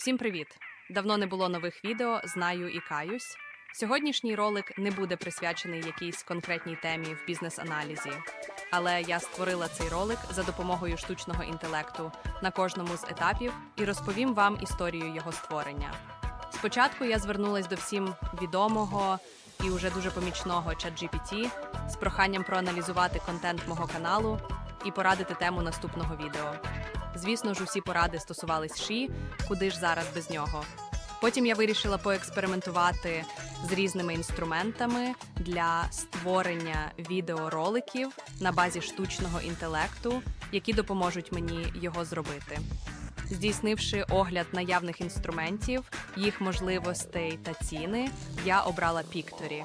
Всім привіт! Давно не було нових відео, знаю і каюсь. Сьогоднішній ролик не буде присвячений якійсь конкретній темі в бізнес-аналізі, але я створила цей ролик за допомогою штучного інтелекту на кожному з етапів і розповім вам історію його створення. Спочатку я звернулась до всім відомого і уже дуже помічного ChatGPT з проханням проаналізувати контент мого каналу і порадити тему наступного відео. Звісно ж, усі поради стосувались ші, куди ж зараз без нього. Потім я вирішила поекспериментувати з різними інструментами для створення відеороликів на базі штучного інтелекту, які допоможуть мені його зробити. Здійснивши огляд наявних інструментів, їх можливостей та ціни, я обрала Pictory.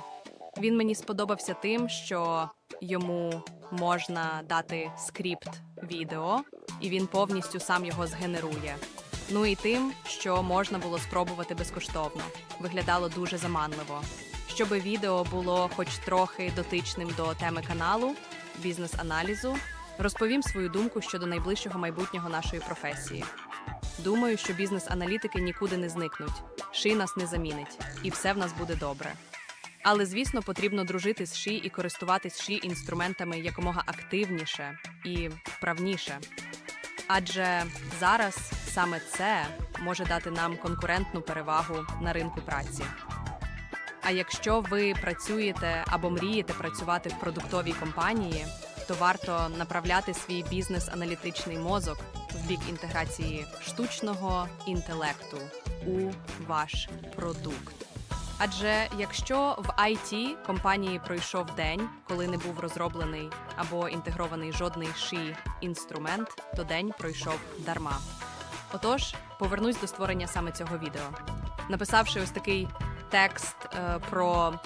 Він мені сподобався тим, що йому можна дати скрипт відео, і він повністю сам його згенерує. Ну і тим, що можна було спробувати безкоштовно. Виглядало дуже заманливо. Щоб відео було хоч трохи дотичним до теми каналу, бізнес-аналізу, розповім свою думку щодо найближчого майбутнього нашої професії. Думаю, що бізнес-аналітики нікуди не зникнуть, ши нас не замінить, і все в нас буде добре. Але, звісно, потрібно дружити з ші і користуватись ші інструментами якомога активніше і вправніше. Адже зараз саме це може дати нам конкурентну перевагу на ринку праці. А якщо ви працюєте або мрієте працювати в продуктовій компанії, то варто направляти свій бізнес-аналітичний мозок в бік інтеграції штучного інтелекту у ваш продукт. Адже якщо в IT компанії пройшов день, коли не був розроблений або інтегрований жодний ші інструмент, то день пройшов дарма. Отож, повернусь до створення саме цього відео. Написавши ось такий текст е, про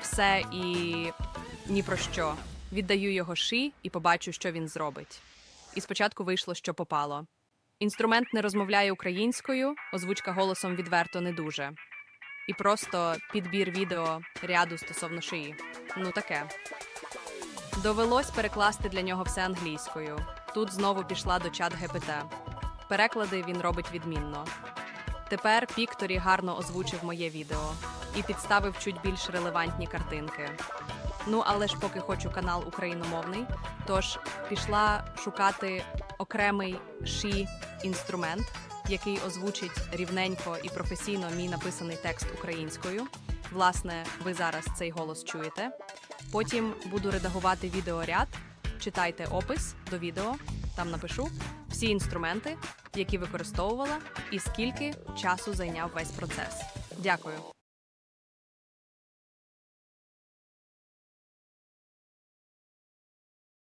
все і ні про що, віддаю його ші і побачу, що він зробить. І спочатку вийшло, що попало. Інструмент не розмовляє українською, озвучка голосом відверто не дуже. І просто підбір відео ряду стосовно шиї. Ну таке. Довелось перекласти для нього все англійською. Тут знову пішла до чат ГПТ. Переклади він робить відмінно. Тепер Пікторі гарно озвучив моє відео і підставив чуть більш релевантні картинки. Ну, але ж поки хочу канал україномовний, тож пішла шукати окремий ші інструмент, який озвучить рівненько і професійно мій написаний текст українською. Власне, ви зараз цей голос чуєте. Потім буду редагувати відеоряд. Читайте опис до відео, там напишу всі інструменти, які використовувала, і скільки часу зайняв весь процес. Дякую.